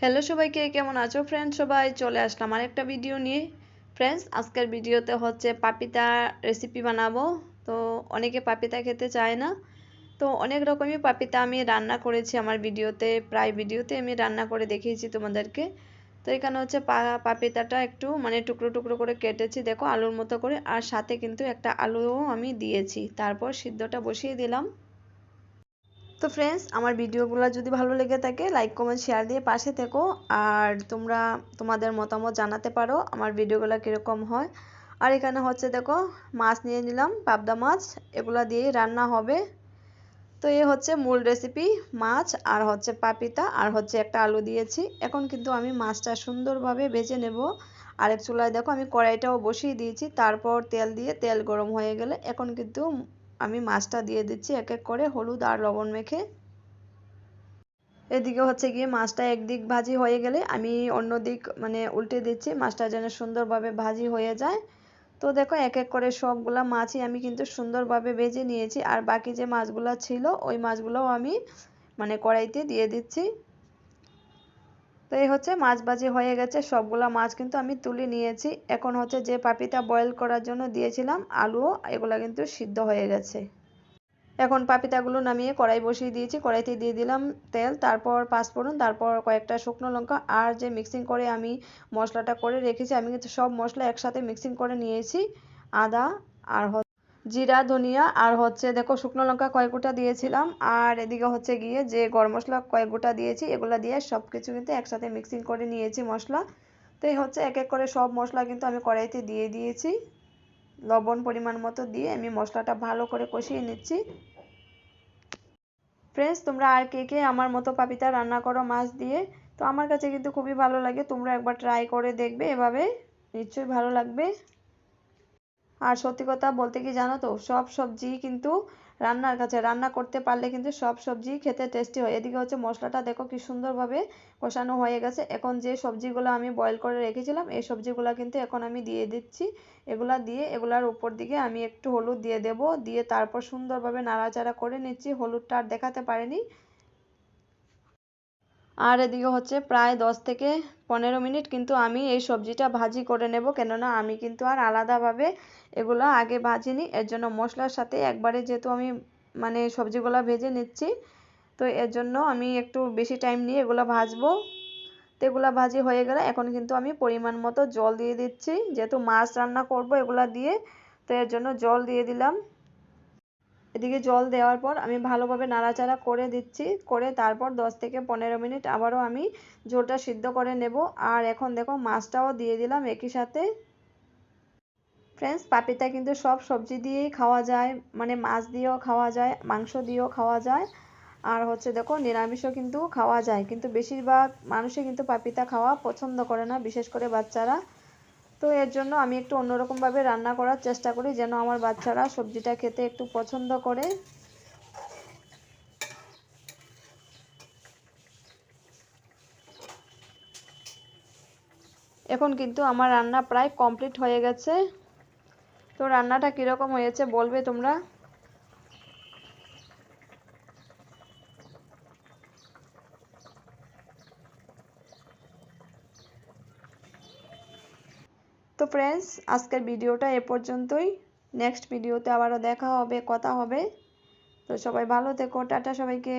Hello সবাইকে, কেমন আছো ফ্রেন্ডস সবাই চলে আসলাম আরেকটা ভিডিও নিয়ে। ফ্রেন্ডস আজকের ভিডিওতে হচ্ছে পাপিতা রেসিপি বানাবো। তো অনেকে পাপিতা খেতে চায় না। তো অনেক রকমই পাপিতা আমি রান্না করেছি আমার ভিডিওতে প্রায় ভিডিওতে আমি রান্না করে দেখিয়েছি তোমাদেরকে। তো এখানে হচ্ছে পাপিতাটা একটু মানে টুকরো টুকরো করে কেটেছি, দেখো আলুর মতো করে। আর সাথে কিন্তু একটা আলুও আমি দিয়েছি। তারপর সিদ্ধটা বসিয়ে দিলাম। তো ফ্রেন্ডস আমার ভিডিওগুলো যদি ভালো লেগে থাকে লাইক কমেন্ট শেয়ার দিয়ে পাশে থেকো। আর তোমরা তোমাদের মতামত জানাতে পারো আমার ভিডিওগুলো কীরকম হয়। আর এখানে হচ্ছে দেখো, মাছ নিয়ে নিলাম, পাবদা মাছ, এগুলা দিয়েই রান্না হবে। তো এ হচ্ছে মূল রেসিপি মাছ, আর হচ্ছে পাপিতা, আর হচ্ছে একটা আলু দিয়েছি। এখন কিন্তু আমি মাছটা সুন্দরভাবে ভেজে নেব। আরেক চুলায় দেখো, আমি কড়াইটাও বসিয়ে দিয়েছি, তারপর তেল দিয়ে তেল গরম হয়ে গেলে এখন কিন্তু আমি মাছটা দিয়ে দিচ্ছি এক এক করে, হলুদ আর লবণ মেখে। এদিকে হচ্ছে গিয়ে মাছটা একদিক ভাজি হয়ে গেলে আমি অন্য দিক মানে উল্টে দিচ্ছি, মাছটা যেন সুন্দরভাবে ভাজি হয়ে যায়। তো দেখো এক এক করে সবগুলা মাছই আমি কিন্তু সুন্দরভাবে ভেজে নিয়েছি, আর বাকি যে মাছগুলো ছিল, ওই মাছগুলোও আমি মানে কড়াইতে দিয়ে দিচ্ছি। তো এই হচ্ছে মাছ ভাজি হয়ে গেছে। সবগুলা মাছ কিন্তু আমি তুলে নিয়েছি। এখন হচ্ছে যে পাপিটা বয়েল করার জন্য দিয়েছিলাম। আলুও এগুলা কিন্তু সিদ্ধ হয়ে গেছে। এখন পাপিতাগুলো নামিয়ে কড়াই বসিয়ে দিয়েছি। কড়াইতে দিয়ে দিলাম তেল, তারপর পাঁচফোড়ন, তারপর কয়েকটা শুকনো লঙ্কা আর যে মিক্সিং করে আমি মশলাটা করে রেখেছি, আমি কিন্তু সব মশলা একসাথে মিক্সিং করে নিয়েছি। আদা আর জিরা, ধনিয়া আর হচ্ছে দেখো শুকনো লঙ্কা কয়েক গোটা দিয়েছিলাম। আর এদিকে হচ্ছে গিয়ে যে গরম মশলা গোটা দিয়েছি, এগুলো দিয়ে সব কিছু কিন্তু একসাথে মিক্সিং করে নিয়েছি মশলা। তো এই হচ্ছে এক এক করে সব মশলা কিন্তু আমি কড়াইতে দিয়ে দিয়েছি। লবণ পরিমাণ মতো দিয়ে আমি মশলাটা ভালো করে কষিয়ে নিচ্ছি। ফ্রেন্ডস তোমরা আর কে কে আমার মতো পাপিতা রান্না করো মাছ দিয়ে, তো আমার কাছে কিন্তু খুবই ভালো লাগে। তোমরা একবার ট্রাই করে দেখবে এভাবে। নিশ্চয়ই ভালো লাগবে। আর সত্যি কথা বলতে কি জানো তো, সব সবজি কিন্তু রান্নার কাছে, রান্না করতে পারলে কিন্তু সব সবজি খেতে টেস্টি হয়। এদিকে হচ্ছে মশলাটা দেখো কি সুন্দরভাবে কষানো হয়ে গেছে। এখন যে সবজিগুলো আমি বয়েল করে রেখেছিলাম, এই সবজিগুলো কিন্তু এখন আমি দিয়ে দিচ্ছি। এগুলা দিয়ে, এগুলার উপর দিকে আমি একটু হলুদ দিয়ে দেব। দিয়ে তারপর সুন্দরভাবে নাড়াচাড়া করে নিচ্ছি। হলুদটা আর দেখাতে পারিনি। আর এদিকে হচ্ছে প্রায় দশ থেকে পনেরো মিনিট কিন্তু আমি এই সবজিটা ভাজি করে নেব। কেননা আমি কিন্তু আর আলাদাভাবে এগুলো আগে ভাজিনি। এর জন্য মশলার সাথে একবারে যেহেতু আমি মানে সবজিগুলো ভেজে নিচ্ছি, তো এর জন্য আমি একটু বেশি টাইম নিয়ে এগুলো ভাজবো। তো এগুলো ভাজি হয়ে গেলে এখন কিন্তু আমি পরিমাণ মতো জল দিয়ে দিচ্ছি। যেহেতু মাছ রান্না করব এগুলো দিয়ে, তো এর জন্য জল দিয়ে দিলাম। এদিকে জল দেওয়ার পর আমি ভালোভাবে নাড়াচাড়া করে দিচ্ছি, করে তারপর দশ থেকে পনেরো মিনিট আবারও আমি ঝোলটা সিদ্ধ করে নেব। আর এখন দেখো মাছটাও দিয়ে দিলাম একই সাথে। ফ্রেন্ডস পাপিতা কিন্তু সব সবজি দিয়েই খাওয়া যায় মানে মাছ দিয়েও খাওয়া যায়, মাংস দিয়েও খাওয়া যায়। আর হচ্ছে দেখো নিরামিষও কিন্তু খাওয়া যায়, কিন্তু বেশিরভাগ মানুষই কিন্তু পাপিতা খাওয়া পছন্দ করে না, বিশেষ করে বাচ্চারা। তো এর জন্য আমি একটু অন্যরকমভাবে রান্না করার চেষ্টা করি, যেন আমার বাচ্চারা সবজিটা খেতে একটু পছন্দ করে। এখন কিন্তু আমার রান্না প্রায় কমপ্লিট হয়ে গেছে। তো রান্নাটা কীরকম হয়েছে বলবে তোমরা? তো ফ্রেন্ডস আজকের ভিডিওটা এ পর্যন্তই। নেক্সট ভিডিওতে আবারও দেখা হবে, কথা হবে। তো সবাই ভালো থেকো, টাটা সবাইকে।